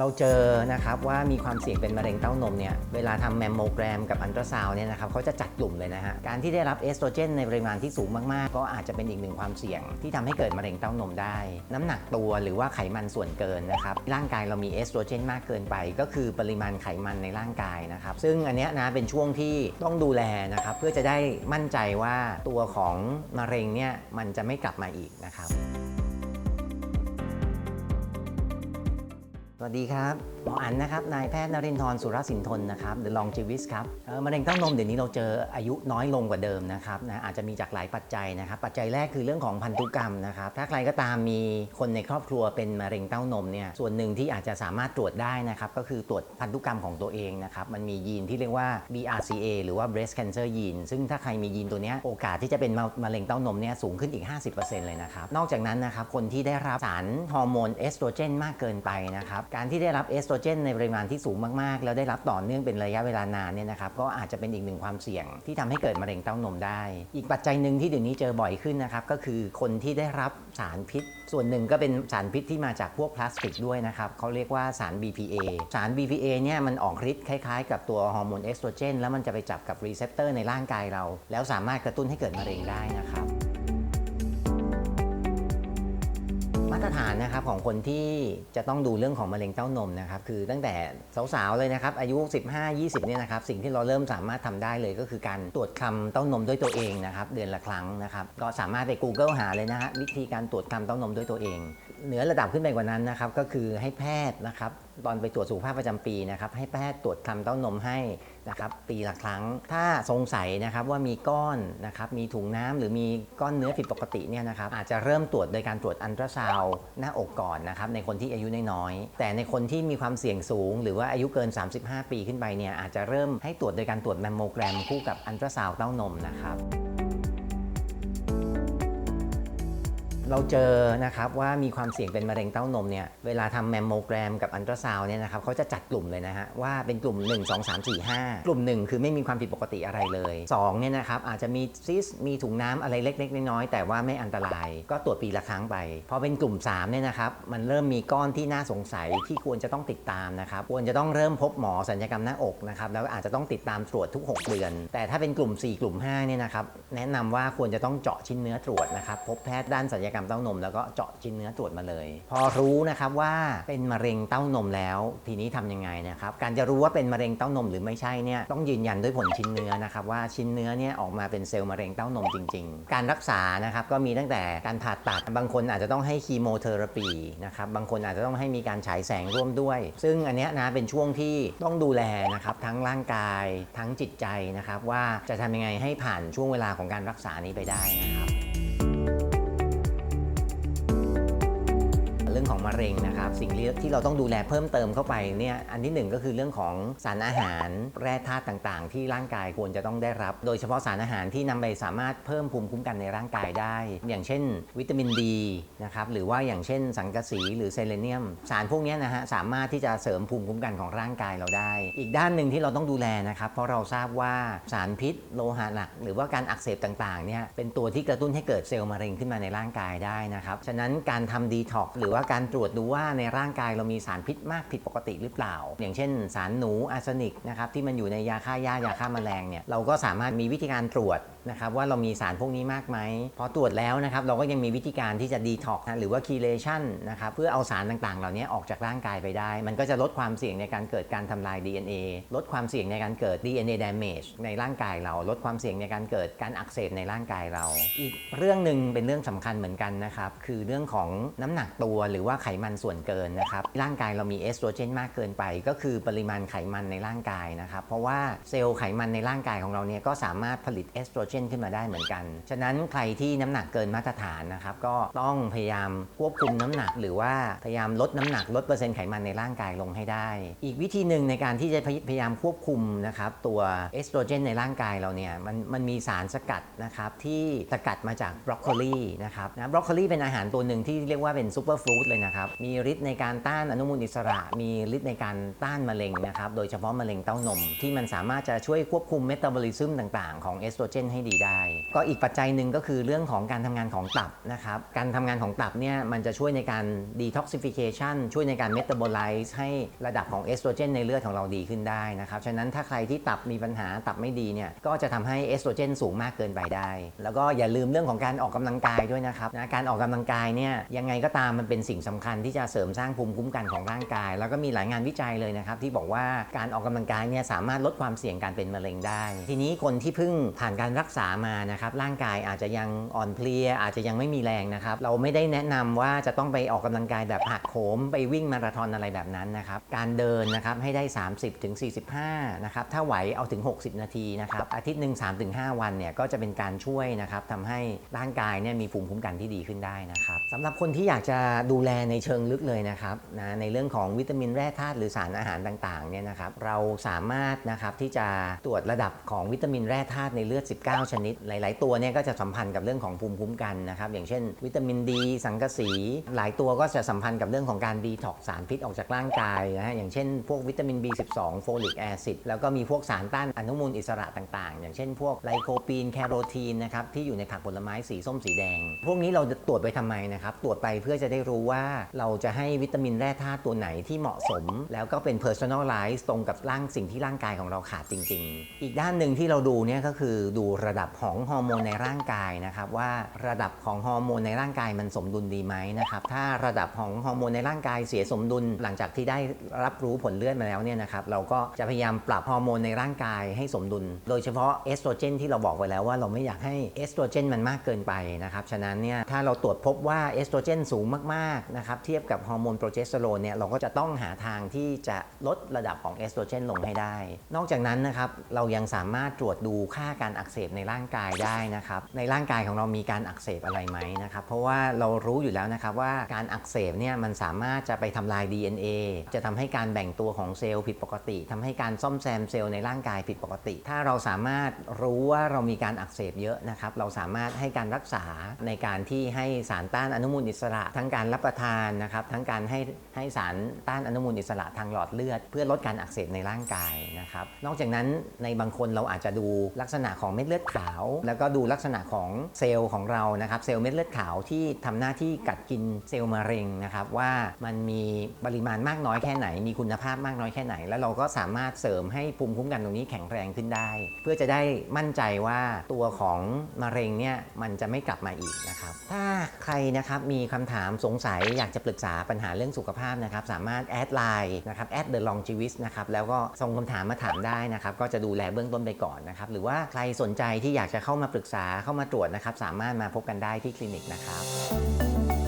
เราเจอนะครับว่ามีความเสี่ยงเป็นมะเร็งเต้านมเนี่ยเวลาทำแมมโมแกรมกับอันตราซาวเนี่ยนะครับเขาจะจัดกลุ่มเลยนะฮะการที่ได้รับเอสโตรเจนในปริมาณที่สูงมากๆ ก็อาจจะเป็นอีกหนึ่งความเสี่ยง ที่ทำให้เกิดมะเร็งเต้านมได้ น้ำหนักตัวหรือว่าไขมันส่วนเกินนะครับร่างกายเรามีเอสโตรเจนมากเกินไป ก็คือปริมาณไขมันในร่างกายนะครับซึ่งอันเนี้ยนะเป็นช่วงที่ต้องดูแลนะครับเพื่อจะได้มั่นใจว่าตัวของมะเร็งเนี่ยมันจะไม่กลับมาอีกนะครับ สวัสดีครับหมออันนะครับนายแพทย์นรินทร์สุรสินทนนะครับ The Longevist ครับมะเร็งเต้านมเดี๋ยวนี้เราเจออายุน้อยลงกว่าเดิมนะครับนะอาจจะมีจากหลายปัจจัยนะครับ ปัจจัยแรกคือเรื่องของพันธุกรรมนะครับถ้าใครก็ตามมีคนในครอบครัวเป็นมะเร็งเต้านมเนี่ยส่วนหนึ่งที่อาจจะสามารถตรวจได้นะครับก็คือตรวจพันธุกรรมของตัวเองนะครับมันมียีนที่เรียกว่า BRCA หรือว่า breast cancer gene ซึ่งถ้าใครมียีนตัวเนี้ยโอกาสที่จะเป็นมะเร็งเต้านมเนี่ยสูงขึ้นอีก 50%เลยนะครับนอกจากนั้นนะครับคนที่ได้รับสารฮอร์โมนเอสโตรเจนมากเกินไปนะครับการที่ได้รับเอสโตรเจนในปริมาณที่สูงมากๆ แล้วได้รับต่อเนื่องเป็นระยะเวลานานเนี่ยนะครับก็อาจจะเป็นอีกหนึ่งความเสี่ยงที่ทำให้เกิดมะเร็งเต้านมได้ อีกปัจจัยหนึ่งที่เดี๋ยวนี้เจอบ่อยขึ้นนะครับก็คือคนที่ได้รับสารพิษ ส่วนหนึ่งก็เป็นสารพิษที่มาจากพวกพลาสติกด้วยนะครับเขาเรียกว่าสาร BPA สาร BPA เนี่ยมันออกฤทธิ์คล้ายๆ กับตัวฮอร์โมนเอสโตรเจนแล้วมันจะไปจับกับรีเซพเตอร์ในร่างกายเรา แล้วสามารถกระตุ้นให้เกิดมะเร็งได้นะครับ มาตรฐานนะครับของคนที่จะต้องดูเรื่องของมะเร็งเต้านมนะครับคือตั้งแต่สาวๆเลยนะครับอายุ 15-20เนี่ยนะครับสิ่งที่เราเริ่มสามารถทำได้เลยก็คือการตรวจคำเต้านมด้วยตัวเองนะครับเดือนละครั้งนะครับก็สามารถไป Google หาเลยนะฮะวิธีการตรวจคำเต้านมด้วยตัวเอง เหนือระดับขึ้นไปกว่านั้นนะครับ ก็คือให้แพทย์นะครับ ตอนไปตรวจสุขภาพประจำปีนะครับ ให้แพทย์ตรวจคำเต้านมให้นะครับปีละครั้ง ถ้าสงสัยนะครับว่ามีก้อนนะครับ มีถุงน้ำหรือมีก้อนเนื้อผิดปกติเนี่ยนะครับ อาจจะเริ่มตรวจโดยการตรวจอันตราซาวหน้าอกก่อนนะครับ ในคนที่อายุน้อยๆแต่ในคนที่มีความเสี่ยงสูง หรือว่าอายุเกิน 35 ปีขึ้นไปเนี่ยอาจจะเริ่มให้ตรวจโดยการตรวจแมมโมแกรมคู่กับอันตราซาวเต้านมนะครับ เราเจอนะครับว่ามีความเสี่ยงเป็นมะเร็งเต้านมเนี่ยเวลาทำแมมโมแกรมกับอันตราซาวเนี่ยนะครับเขาจะจัดกลุ่มเลยนะฮะว่าเป็นกลุ่ม 1 2 3 4 5 กลุ่ม 1 คือไม่มีความผิดปกติอะไรเลย2เนี่ยนะครับอาจจะมีซิสมีถุงน้ำอะไรเล็ก ๆ น้อยๆแต่ว่าไม่อันตราย ก็ตรวจปีละครั้งไปพอเป็นกลุ่ม3เนี่ยนะครับมันเริ่มมีก้อนที่น่าสงสัยที่ควรจะต้องติดตามนะครับควรจะต้องเริ่มพบหมอสัญญกรรมหน้าอกนะครับแล้วอาจจะต้องติดตามตรวจทุก 6 เดือน แต่ถ้าเป็นกลุ่ม 4 กลุ่ม5เนี่ยนะครับแนะนำว่าควรจะต้องเจาะชิ้นเนื้อตรวจนะครับพบแพทย์ด้านศัลยกรรมเต้านมแล้วก็เจาะชิ้นเนื้อตรวจมาเลย พอรู้นะครับว่าเป็นมะเร็งเต้านมแล้ว ทีนี้ทำยังไงนะครับการจะรู้ว่าเป็นมะเร็งเต้านมหรือไม่ใช่เนี่ยต้องยืนยันด้วยผลชิ้นเนื้อนะครับว่าชิ้นเนื้อเนี่ยออกมาเป็นเซลล์มะเร็งเต้านมจริง ๆ การรักษานะครับก็มีตั้งแต่การผ่าตัดบางคนอาจจะต้องให้คีโมเทอราปีนะครับบางคนอาจจะต้องให้มีการฉายแสงร่วมด้วย ซึ่งอันนี้นะเป็นช่วงที่ต้องดูแลนะครับทั้งร่างกายทั้งจิตใจนะครับว่าจะทำยังไงให้ผ่านช่วงเวลาของการรักษานี้ไปได้นะครับ ของมะเร็งนะครับสิ่งที่เราต้องดูแลเพิ่มเติมเข้าไปเนี่ยอันที่หนึ่งก็คือเรื่องของสารอาหารแร่ธาตุต่างๆ ที่ร่างกายควรจะต้องได้รับ โดยเฉพาะสารอาหารที่นำไปสามารถเพิ่มภูมิคุ้มกันในร่างกายได้ อย่างเช่น วิตามินดีนะครับหรือว่าอย่างเช่น สังกะสีหรือเซเลเนียม สารพวกนี้นะฮะสามารถที่จะเสริมภูมิคุ้มกันของร่างกายเราได้ อีกด้านหนึ่งที่เราต้องดูแลนะครับเพราะเราทราบว่าสารพิษ โลหะหนัก หรือว่าการอักเสบต่างๆเนี่ยเป็นตัวที่กระตุ้นให้เกิดเซลล์มะเร็งขึ้นมาในร่างกายได้นะครับฉะนั้นการทำดีท็อกหรือว่าการตรวจดูว่าในร่างกายเรามีสารพิษมากผิดปกติหรือเปล่า อย่างเช่น สารหนูอาร์เซนิกนะครับที่มันอยู่ในยาฆ่าหญ้ายาฆ่าแมลงเนี่ยเราก็สามารถมีวิธีการตรวจนะครับว่าเรามีสารพวกนี้มากไหมพอตรวจแล้วนะครับเราก็ยังมีวิธีการที่จะดีท็อกนะหรือว่าคีเลชันนะครับเพื่อเอาสารต่างๆ เหล่านี้ออกจากร่างกายไปได้ มันก็จะลดความเสี่ยงในการเกิดการทำลาย DNA ลดความเสี่ยงในการเกิด DNA damage ในร่างกายเราลดความเสี่ยงในการเกิดการอักเสบในร่างกายเรา อีกเรื่องหนึ่งเป็นเรื่องสำคัญเหมือนกันนะครับคือเรื่องของน้ำหนักตัวหรือว่าว่าไขมันส่วนเกินนะครับ ร่างกายเรามีเอสโตรเจนมากเกินไป ก็คือปริมาณไขมันในร่างกายนะครับ เพราะว่าเซลล์ไขมันในร่างกายของเราเนี่ยก็สามารถผลิตเอสโตรเจนขึ้นมาได้เหมือนกัน ฉะนั้นใครที่น้ำหนักเกินมาตรฐานนะครับ ก็ต้องพยายามควบคุมน้ำหนัก หรือว่าพยายามลดน้ำหนักลดเปอร์เซ็นต์ไขมันในร่างกายลงให้ได้ อีกวิธีหนึ่งในการที่จะพยายามควบคุมนะครับตัวเอสโตรเจนในร่างกายเราเนี่ยมันมันมีสารสกัดนะครับที่สกัดมาจากบรอกโคลีนะครับนะบรอกโคลีเป็นอาหารตัวหนึ่งที่เรียกว่าเป็นซูเปอร์ฟรุตเลยนะครับ มีฤทธิ์ในการต้านอนุมูลอิสระ มีฤทธิ์ในการต้านมะเร็งนะครับ โดยเฉพาะมะเร็งเต้านม ที่มันสามารถจะช่วยควบคุมเมตาบอลิซึมต่างๆ ของเอสโตรเจนให้ดีได้ ก็อีกปัจจัยหนึ่งก็คือเรื่องของการทำงานของตับนะครับ การทำงานของตับเนี่ยมันจะช่วยในการ detoxification ช่วยในการ metabolize ให้ระดับของเอสโตรเจนในเลือดของเราดีขึ้นได้นะครับ ฉะนั้นถ้าใครที่ตับมีปัญหาตับไม่ดีเนี่ยก็จะทำให้เอสโตรเจนสูงมากเกินไปได้ แล้วก็อย่าลืมเรื่องของการออกกำลังกายด้วยนะครับนะการออกกำลังกายเนี่ยยังไงก็ตามมันเป็นสิ่งสำคัญที่จะเสริมสร้างภูมิคุ้มกันของร่างกาย แล้วก็มีหลายงานวิจัยเลยนะครับที่บอกว่าการออกกำลังกายเนี่ยสามารถลดความเสี่ยงการเป็นมะเร็งได้ ทีนี้คนที่เพิ่งผ่านการรักษามานะครับร่างกายอาจจะยังอ่อนเพลีย อาจจะยังไม่มีแรงนะครับเราไม่ได้แนะนำว่าจะต้องไปออกกำลังกายแบบหักโหมไปวิ่งมาราธอนอะไรแบบนั้นนะครับการเดินนะครับให้ได้ 30ถึงนะครับถ้าไหวเอาถึง 60 นาทีนะครับอาทิตย์หนึ่ง3-5 วันเนี่ยก็จะเป็นการช่วยนะครับทำให้ร่างกายเนี่ยมีภูมิคุ้มกันที่ดีขึ้นได้นะครับสำหรับคนที่อยากจะดูแลในเชิงลึกเลยนะครับนะในเรื่องของวิตามินแร่ธาตุหรือสารอาหารต่างๆเนี่ยนะครับเราสามารถนะครับที่จะตรวจระดับของวิตามินแร่ธาตุในเลือด 19 ชนิด หลาย ๆ ตัวเนี่ยก็จะสัมพันธ์กับเรื่องของภูมิคุ้มกันนะครับอย่างเช่น วิตามินดี สังกะสี หลายตัวก็จะสัมพันธ์กับเรื่องของการดีท็อกสารพิษออกจากร่างกายนะฮะอย่างเช่น พวกวิตามิน B12 โฟลิกแอซิดแล้วก็มีพวกสารต้านอนุมูลอิสระต่างๆ อย่างเช่น พวกไลโคปีนแคโรทีนนะครับที่อยู่ในผักผลไม้สีส้มสีแดง พวกนี้เราจะตรวจไปทำไมนะครับตรวจไปเพื่อจะได้รู้ว่าเราจะให้วิตามินแร่ธาตุตัวไหนที่เหมาะสม แล้วก็เป็น personalize ตรงกับร่างสิ่งที่ร่างกายของเราขาดจริง ๆ อีกด้านหนึ่งที่เราดูเนี่ยก็คือดูระดับของฮอร์โมนในร่างกายนะครับว่าระดับของฮอร์โมนในร่างกายมันสมดุลดีไหมนะครับถ้าระดับของฮอร์โมนในร่างกายเสียสมดุล หลังจากที่ได้รับรู้ผลเลือดมาแล้วเนี่ยนะครับเราก็จะพยายามปรับฮอร์โมนในร่างกายให้สมดุล โดยเฉพาะเอสโตรเจนที่เราบอกไว้แล้วว่าเราไม่อยากให้เอสโตรเจนมันมากเกินไปนะครับฉะนั้นเนี่ยถ้าเราตรวจพบว่าเอสโตรเจนสูงมากนะครับเทียบกับฮอร์โมนโปรเจสเตอโรนเนี่ยเราก็จะต้องหาทางที่จะลดระดับของเอสโตรเจนลงให้ได้ นอกจากนั้นนะครับเรายังสามารถตรวจดูค่าการอักเสบในร่างกายได้นะครับในร่างกายของเรามีการอักเสบอะไรไหมนะครับเพราะว่าเรารู้อยู่แล้วนะครับว่าการอักเสบเนี่ยมันสามารถจะไปทำลาย DNA จะทำให้การแบ่งตัวของเซลล์ผิดปกติทำให้การซ่อมแซมเซลล์ในร่างกายผิดปกติ ถ้าเราสามารถรู้ว่าเรามีการอักเสบเยอะนะครับเราสามารถให้การรักษาในการที่ให้สารต้านอนุมูลอิสระ ทั้งการรับประทานนะครับทั้งการให้ให้สารต้านอนุมูลอิสระทางหลอดเลือด เพื่อลดการอักเสบในร่างกายนะครับนอกจากนั้นในบางคนเราอาจจะดูลักษณะของเม็ดเลือดขาว แล้วก็ดูลักษณะของเซลล์ของเรานะครับเซลล์เม็ดเลือดขาวที่ทำหน้าที่กัดกินเซลล์มะเร็งนะครับว่ามันมีปริมาณมากน้อยแค่ไหน มีคุณภาพมากน้อยแค่ไหน แล้วเราก็สามารถเสริมให้ภูมิคุ้มกันตรงนี้แข็งแรงขึ้นได้ เพื่อจะได้มั่นใจว่าตัวของมะเร็งเนี่ยมันจะไม่กลับมาอีกนะครับถ้าใครนะครับมีคำถามสงสัยอยากจะปรึกษาปัญหาเรื่องสุขภาพนะครับ สามารถแอดไลน์นะครับแอดเดอะลองชีวิสนะครับแล้วก็ส่งคำถามมาถามได้นะครับ ก็จะดูแลเบื้องต้นไปก่อนนะครับ หรือว่าใครสนใจที่อยากจะเข้ามาปรึกษาเข้ามาตรวจนะครับ สามารถมาพบกันได้ที่คลินิกนะครับ